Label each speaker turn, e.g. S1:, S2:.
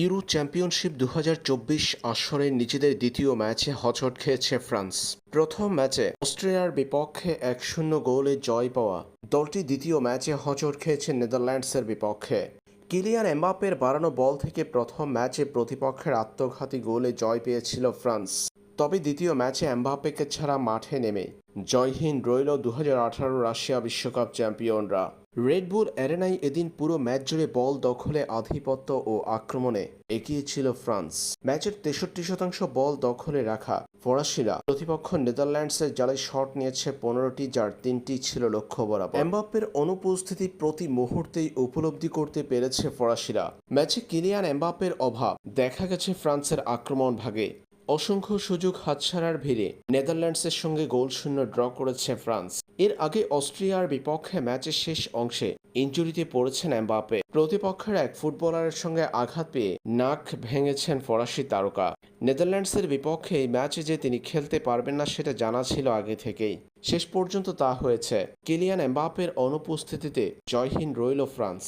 S1: Euro championship দু আসরের নিজেদের দ্বিতীয় ম্যাচে হচট খেয়েছে ফ্রান্স। প্রথম ম্যাচে অস্ট্রিয়ার বিপক্ষে এক শূন্য গোলে জয় পাওয়া দলটি দ্বিতীয় ম্যাচে হচট খেয়েছে নেদারল্যান্ডসের বিপক্ষে। কিলিয়ান এমবাপের বাড়ানো বল থেকে প্রথম ম্যাচে প্রতিপক্ষের আত্মঘাতী গোলে জয় পেয়েছিল ফ্রান্স। তবে দ্বিতীয় ম্যাচে এমবাপেকে ছাড়া মাঠে নেমে। জয়হীন রইল দু হাজার আঠারো রাশিয়া বিশ্বকাপ চ্যাম্পিয়নরা। রেডবুল অ্যারেনাই এদিন পুরো ম্যাচ জুড়ে বল দখলে, আধিপত্য ও আক্রমণে এগিয়ে ছিল ফ্রান্স। ম্যাচের তেষট্টি শতাংশ বল দখলে রাখা ফরাসিরা। প্রতিপক্ষ নেদারল্যান্ডসের জালে শট নিয়েছে পনেরোটি, যার তিনটি ছিল লক্ষ্য বরাবর। এমবাপ্পের অনুপস্থিতি প্রতি মুহূর্তেই উপলব্ধি করতে পেরেছে ফরাসিরা। ম্যাচে কিলিয়ান এমবাপ্পের অভাব। দেখা গেছে ফ্রান্সের আক্রমণ ভাগে। অসংখ্য সুযোগ হাতছাড়ার ভিড়ে নেদারল্যান্ডসের সঙ্গে গোল শূন্য ড্র করেছে ফ্রান্স। এর আগে অস্ট্রিয়ার বিপক্ষে ম্যাচের শেষ অংশে ইঞ্জুরিতে পড়েছেন এমবাপে প্রতিপক্ষের এক ফুটবলারের সঙ্গে আঘাত পেয়ে নাক ভেঙেছেন ফরাসি তারকা। নেদারল্যান্ডসের বিপক্ষে এই ম্যাচে যে তিনি খেলতে পারবেন না সেটা জানা ছিল আগে থেকেই। শেষ পর্যন্ত তা হয়েছে। কিলিয়ান এমবাপের অনুপস্থিতিতে জয়হীন রইল ফ্রান্স।